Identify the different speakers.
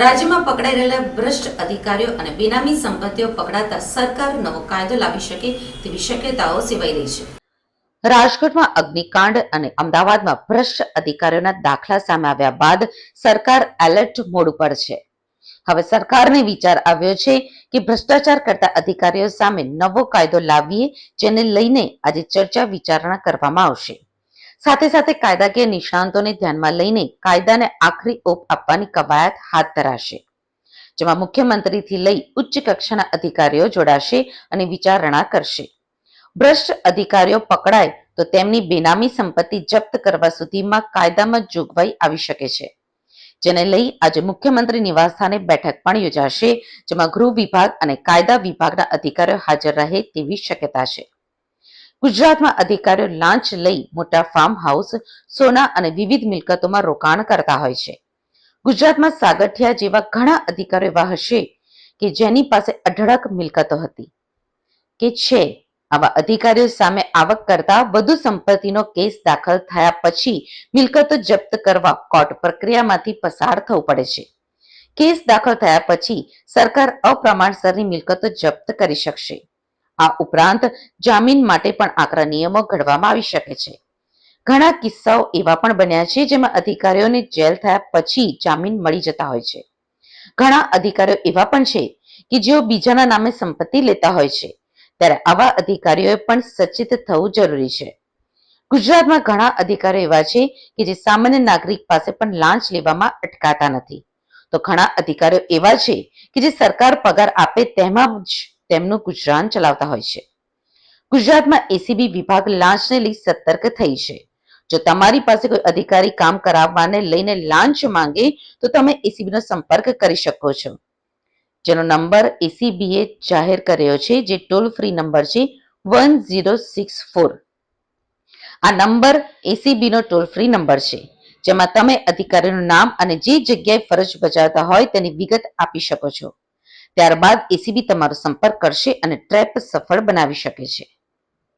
Speaker 1: રાજ્યમાં પકડાઈ રહેલા ભ્રષ્ટ અધિકારીઓ અને બેનામી સંપત્તિઓ પકડાતા સરકાર નવો કાયદો લાવી શકે તેવી શક્યતાઓ સેવાઈ રહી છે.
Speaker 2: રાજકોટમાં અગ્નિકાંડ અને અમદાવાદમાં ભ્રષ્ટ અધિકારીઓના દાખલા સામે આવ્યા બાદ સરકાર એલર્ટ મોડ ઉપર છે. હવે સરકારને વિચાર આવ્યો છે કે ભ્રષ્ટાચાર કરતા અધિકારીઓ સામે નવો કાયદો લાવીએ, જેને લઈને આજે ચર્ચા વિચારણા કરવામાં આવશે. સાથે સાથે કાયદાકીય નિષ્ણાંતોને ધ્યાનમાં લઈને કાયદાને આખરી ઓપ આપવાની કવાયત હાથ ધરાશે. જેમાં મુખ્યમંત્રીથી લઈ ઉચ્ચ કક્ષાના અધિકારીઓ જોડાશે અને વિચારણા કરશે. ભ્રષ્ટ અધિકારીઓ પકડાય તો તેમની બેનામી સંપત્તિ જપ્ત કરવા સુધીમાં કાયદામાં જોગવાઈ આવી શકે છે. જેને લઈ આજે મુખ્યમંત્રી નિવાસસ્થાને બેઠક પણ યોજાશે, જેમાં ગૃહ વિભાગ અને કાયદા વિભાગના અધિકારીઓ હાજર રહે તેવી શક્યતા છે. ગુજરાતમાં અધિકારીઓ લાંચ લઈ મોટા ફાર્મ હાઉસ સોના અને વિવિધ મિલકતોમાં રોકાણ કરતા હોય છે. ગુજરાતમાં સાગઠિયા જેવા ઘણા અધિકારીઓ એવા હશે કે જેની પાસે અઢળક મિલકતો હતી. કે છે, આવા અધિકારીઓ સામે આવક કરતા વધુ સંપત્તિનો કેસ દાખલ થયા પછી મિલકતો જપ્ત કરવા કોર્ટ પ્રક્રિયામાંથી પસાર થવું પડે છે. કેસ દાખલ થયા પછી સરકાર અપ્રમાણસરની મિલકતો જપ્ત કરી શકશે. આ ઉપરાંત જામીન માટે પણ આકરા નિયમો ઘડવામાં આવી શકે છે. ઘણા કિસ્સાઓ એવા પણ બન્યા છે જેમાં અધિકારીઓને જેલ થયા પછી જામીન મળી જતા હોય છે. ઘણા અધિકારીઓ એવા પણ છે કે જેઓ બીજાના નામે સંપત્તિ લેતા હોય છે, ત્યારે આવા અધિકારીઓએ પણ સચેત થવું જરૂરી છે. ગુજરાતમાં ઘણા અધિકારીઓ એવા છે કે જે સામાન્ય નાગરિક પાસે પણ લાંચ લેવામાં અટકાતા નથી. તો ઘણા અધિકારીઓ એવા છે કે જે સરકાર પગાર આપે તેમાં જ તેમનું ગુજરાન ચલાવતા હોય છે. ગુજરાતમાં એસીબી વિભાગ લાંચને લઈ સતર્ક થઈ છે. જો તમારી પાસે કોઈ અધિકારી કામ કરાવવાને લઈને લાંચ માંગે તો તમે એસીબીનો સંપર્ક કરી શકો છો. જેનો નંબર એસીબીએ જાહેર કર્યો છે, જે ટોલ ફ્રી નંબર છે, વન ઝીરો સિક્સ ફોર. આ નંબર એસીબીનો ટોલ ફ્રી નંબર છે, જેમાં તમે અધિકારીનું નામ અને જે જગ્યાએ ફરજ બજાવતા હોય તેની વિગત આપી શકો છો. ત્યારબાદ એસીબી તમારો સંપર્ક કરશે અને ટ્રેપ સફળ બનાવી શકે છે.